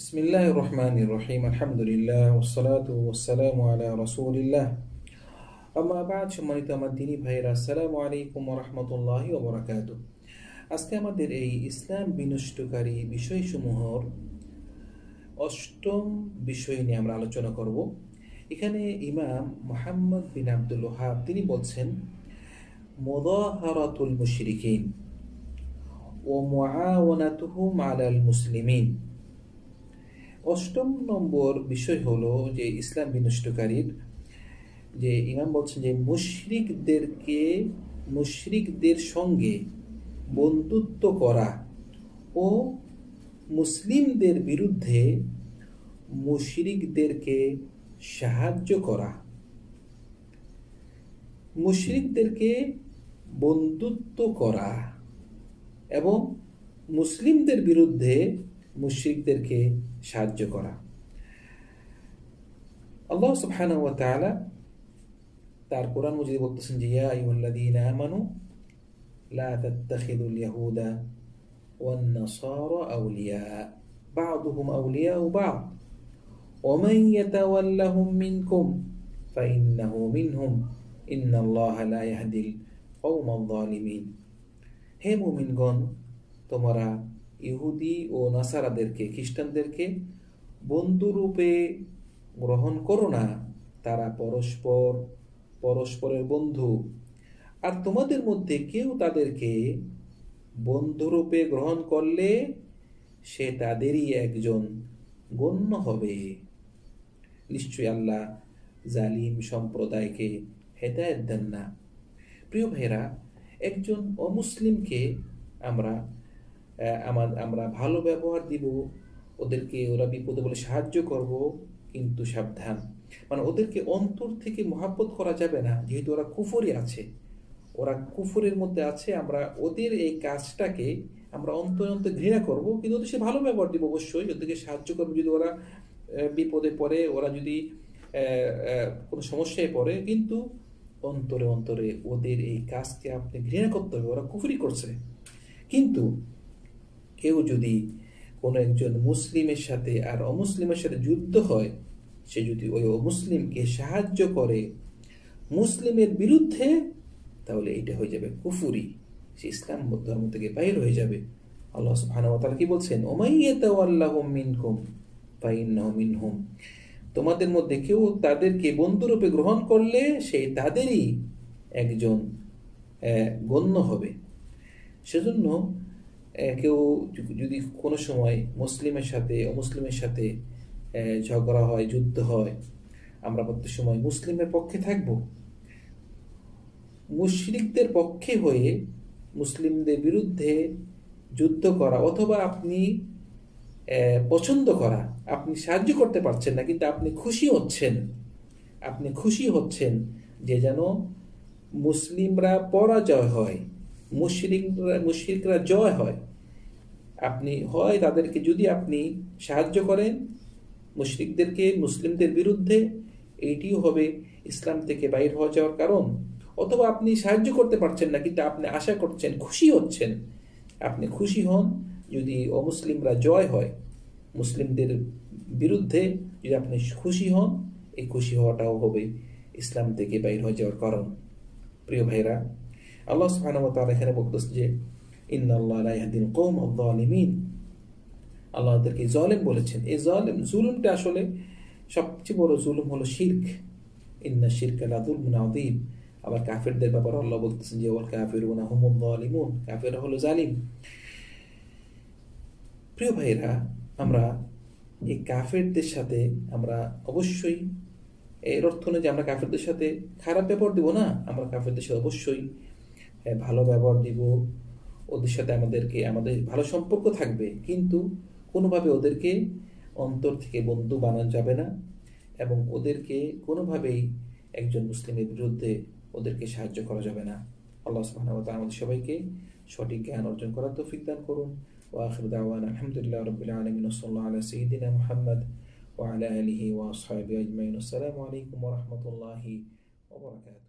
বিসমিল্লাহ রহমান রহিম আলহামদুলিল্লাহ ওসালাত ওসালাম আলা রসুলিল্লাহ আবাদ সম্মানিত আমার দিনী ভাইয়েরা, আসসালামু আলাইকুম রহমতুল্লাহ ওবরাকাত আজকে আমাদের এই ইসলাম বিনষ্টকারী বিষয়সমূহর অষ্টম বিষয় নিয়ে আমরা আলোচনা করব। এখানে ইমাম মোহাম্মদ বিন আব্দুল ওহাব তিনি বলছেন, মদাহারাতুল মুশরিকিন ও মুআওয়ানাতুহুম আলাল মুসলিমিন। অষ্টম নম্বর বিষয় হলো যে ইসলাম বিনষ্টকারীর, যে ইমাম বলছেন যে মুশরিকদেরকে, মুশরিকদের সঙ্গে বন্ধুত্ব করা ও মুসলিমদের বিরুদ্ধে মুশরিকদেরকে সাহায্য করা। মুশরিকদেরকে বন্ধুত্ব করা এবং মুসলিমদের বিরুদ্ধে মুশরিকদেরকে সাহায্য করা আল্লাহ সুবহানাহু ওয়া তাআলা তার কোরআন মজিদে বলতেছেন যে ইয়া আইয়ুহাল্লাযীনা আমানু লা তাত্তাখিযুল ইয়াহুদা ওয়ান নাসারা আউলিয়া বা'দুহুম আউলিয়াউ বা'দ ومن يتولهم منكم فإنه منهم إن الله لا يهدي القوم الظالمين হে মুমিনগণ তোমরা ইহুদি ও নাসারাদেরকে, খ্রিস্টানদেরকে বন্ধুরূপে গ্রহণ করো না। তারা পরস্পর, পরস্পরের বন্ধু। আর তোমাদের মধ্যে কেউ তাদেরকে বন্ধুরূপে গ্রহণ করলে সে তাদেরই একজন গণ্য হবে। নিশ্চয়ই আল্লাহ জালিম সম্প্রদায়কে হেদায়ত দেন না। প্রিয় ভাইরা একজন অমুসলিমকে আমরা আমার আমরা ভালো ব্যবহার দিব, ওদেরকে ওরা বিপদে বলে সাহায্য করব, কিন্তু সাবধান। মানে ওদেরকে অন্তর থেকে মহাব্বত করা যাবে না, যেহেতু ওরা কুফরি আছে। ওরা কুফরের মধ্যে আছে, আমরা ওদের এই কাজটাকে আমরা অন্তর অন্তর ঘৃণা করব, কিন্তু ওদের সে ভালো ব্যবহার দিব অবশ্যই, ওদেরকে সাহায্য করব যদি ওরা বিপদে পড়ে, ওরা যদি কোনো সমস্যায় পড়ে, কিন্তু অন্তরে অন্তরে ওদের এই কাজকে আপনি ঘৃণা করতে হবে, ওরা কুফরি করছে। কিন্তু কেউ যদি কোনো একজন মুসলিমের সাথে আর অমুসলিমের সাথে যুদ্ধ হয়, সে যদি ওই অমুসলিমকে সাহায্য করে মুসলিমের বিরুদ্ধে, তাহলে এটা হয়ে যাবে কুফুরি। সে ইসলাম ধর্ম থেকে বাইর হয়ে যাবে। আল্লাহ ওয়া কি বলছেন? ওমাইয়াতাওয়াল্লাহুম মিনকুম, ফাইন্নাহু মিনহুম। তোমাদের মধ্যে কেউ তাদেরকে বন্ধুরূপে গ্রহণ করলে সে তাদেরই একজন গণ্য হবে। সেজন্য কেউ যদি কোনো সময় মুসলিমের সাথে, অমুসলিমের সাথে ঝগড়া হয়, যুদ্ধ হয়, আমরা প্রত্যেক সময় মুসলিমের পক্ষে থাকব। মুশরিকদের পক্ষে হয়ে মুসলিমদের বিরুদ্ধে যুদ্ধ করা অথবা আপনি পছন্দ করা, আপনি সাহায্য করতে পারছেন না, কিন্তু আপনি খুশি হচ্ছেন, আপনি খুশি হচ্ছেন যে যেন মুসলিমরা পরাজয় হয়। মুশরিকরা মুশরিকরা জয় হয়। আপনি হয় তাদেরকে যদি আপনি সাহায্য করেন মুশরিকদেরকে, মুসলিমদের বিরুদ্ধে, এইটিও হবে ইসলাম থেকে বাইর হওয়া যাওয়ার কারণ। অথবা আপনি সাহায্য করতে পারছেন না, কিন্তু আপনি আশা করছেন, খুশি হচ্ছেন। আপনি খুশি হন যদি অমুসলিমরা জয় হয়। মুসলিমদের বিরুদ্ধে যদি আপনি খুশি হন, এই খুশি হওয়াটাও হবে ইসলাম থেকে বাইর হয়ে যাওয়ার কারণ। প্রিয় ভাইরা আল্লাহ তাআলা এখানে বলতেছে যে, ইন্নাল্লাহ লা ইয়াহদিল কওম আয-যালিমিন আল্লাহ তাদেরকে জালেম বলেছেন। এই জালেম, জুলুমটা আসলে সবচেয়ে বড় জুলুম হলো শিরক। ইন্না শিরকা লা যুলমুন আযীম। আবার কাফেরদের ব্যাপারে আল্লাহ বলতেছেন যে, ওয়াল কাফিরুনা হুমুল যালিমুন কাফেররা হলো জালিম। প্রিয় ভাইরা আমরা এই কাফেরদের সাথে আমরা অবশ্যই, এর অর্থ নয় যে আমরা কাফেরদের সাথে খারাপ ব্যবহার দিব না। আমরা কাফেরদের সাথে অবশ্যই ভালো ব্যবহার দিব, ওদের সাথে আমাদেরকে, আমাদের ভালো সম্পর্ক থাকবে, কিন্তু কোনোভাবে ওদেরকে অন্তর থেকে বন্ধু বানানো যাবে না এবং ওদেরকে কোনোভাবেই একজন মুসলিমের বিরুদ্ধে ওদেরকে সাহায্য করা যাবে না। আল্লাহ সুহানাবত আমাদের সবাইকে সঠিক জ্ঞান অর্জন করার তৌফিক দান করুন। ওয়াখির দাওয়ান আলহামদুলিল্লাহ রবিল আলমিন সাল্লাহ আলা সঈদিনা মোহাম্মদ ওয়ালা আলহি ওয়াসাবি আজমাইন। আসসালামু আলাইকুম ওরহমতুল্লাহি ওবরাকাত